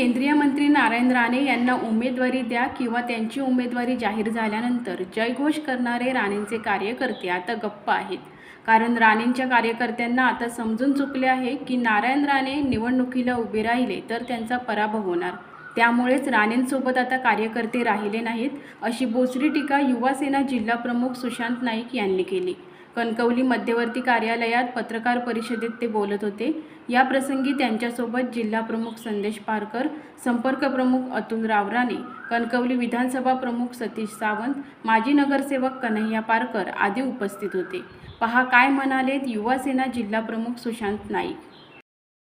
केंद्रीय मंत्री नारायण राणे यांना उमेदवारी द्या किंवा त्यांची उमेदवारी जाहीर झाल्यानंतर जयघोष करणारे राणेंचे कार्यकर्ते आता गप्प आहेत. कारण राणेंच्या कार्यकर्त्यांना आता समजून चुकले आहे की नारायण राणे निवडणुकीला उभे राहिले तर त्यांचा पराभव होणार. त्यामुळेच राणेंसोबत आता कार्यकर्ते राहिले नाहीत अशी बोचरी टीका युवासेना जिल्हाप्रमुख सुशांत नाईक यांनी केली. कणकवली मध्यवर्ती कार्यालयात पत्रकार परिषदेत ते बोलत होते. याप्रसंगी त्यांच्यासोबत जिल्हाप्रमुख संदेश पारकर संपर्कप्रमुख अतुल रावराणे कणकवली विधानसभा प्रमुख सतीश सावंत माजी नगरसेवक कन्हैया पारकर आदी उपस्थित होते. पहा काय म्हणालेत युवासेना जिल्हाप्रमुख सुशांत नाईक.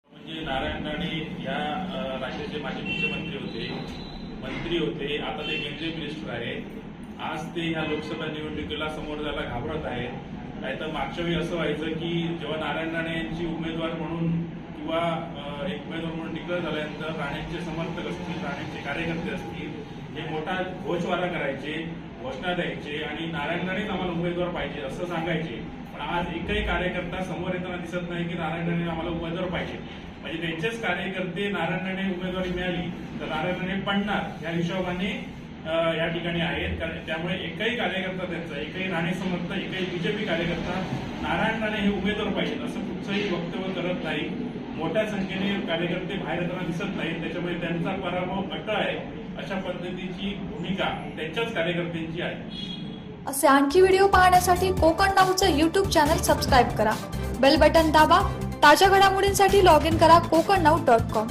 म्हणजे नारायण राणे या राज्याचे माजी मुख्यमंत्री होते मंत्री होते आता ते केंद्रीय मिनिस्टर आहेत. आज ते ह्या लोकसभा निवडणुकीला समोर जायला घाबरत आहेत. नाही तर मागच्या वेळी असं व्हायचं की जेव्हा नारायण राणे यांची उमेदवार म्हणून किंवा एक उमेदवार म्हणून डिक्लेअर झाल्यानंतर राणेंचे समर्थक असतील राणेंचे कार्यकर्ते असतील हे मोठा घोषवारा करायचे घोषणा द्यायचे आणि नारायण राणेच आम्हाला उमेदवार पाहिजे असं सांगायचे. पण आज एकही कार्यकर्ता समोर येताना दिसत नाही की नारायण राणे आम्हाला उमेदवार पाहिजे. म्हणजे त्यांचेच कार्यकर्ते नारायण राणे उमेदवारी मिळाली तर नारायण राणे पडणार या हिशोबाने या ठिकाणी आहेत. कारण त्यामुळे एकही कार्यकर्ता त्यांचा एकही राणे समर्थ एकही बीजेपी कार्यकर्ता नारायण राणे हे उमेदवार पाहिजेत असं कुठचंही वक्तव्य करत नाही. मोठ्या संख्येने कार्यकर्ते बाहेर येताना दिसत नाहीत. त्याच्यामुळे त्यांचा पराभव अटळ आहे अशा पद्धतीची भूमिका त्यांच्याच कार्यकर्त्यांची आहे. असे आणखी व्हिडिओ पाहण्यासाठी कोकण नाऊचं यूट्यूब चॅनल सबस्क्राईब करा. बेल बटन दाबा. ताज्या घडामोडींसाठी लॉग इन करा कोकण नाऊ डॉट कॉम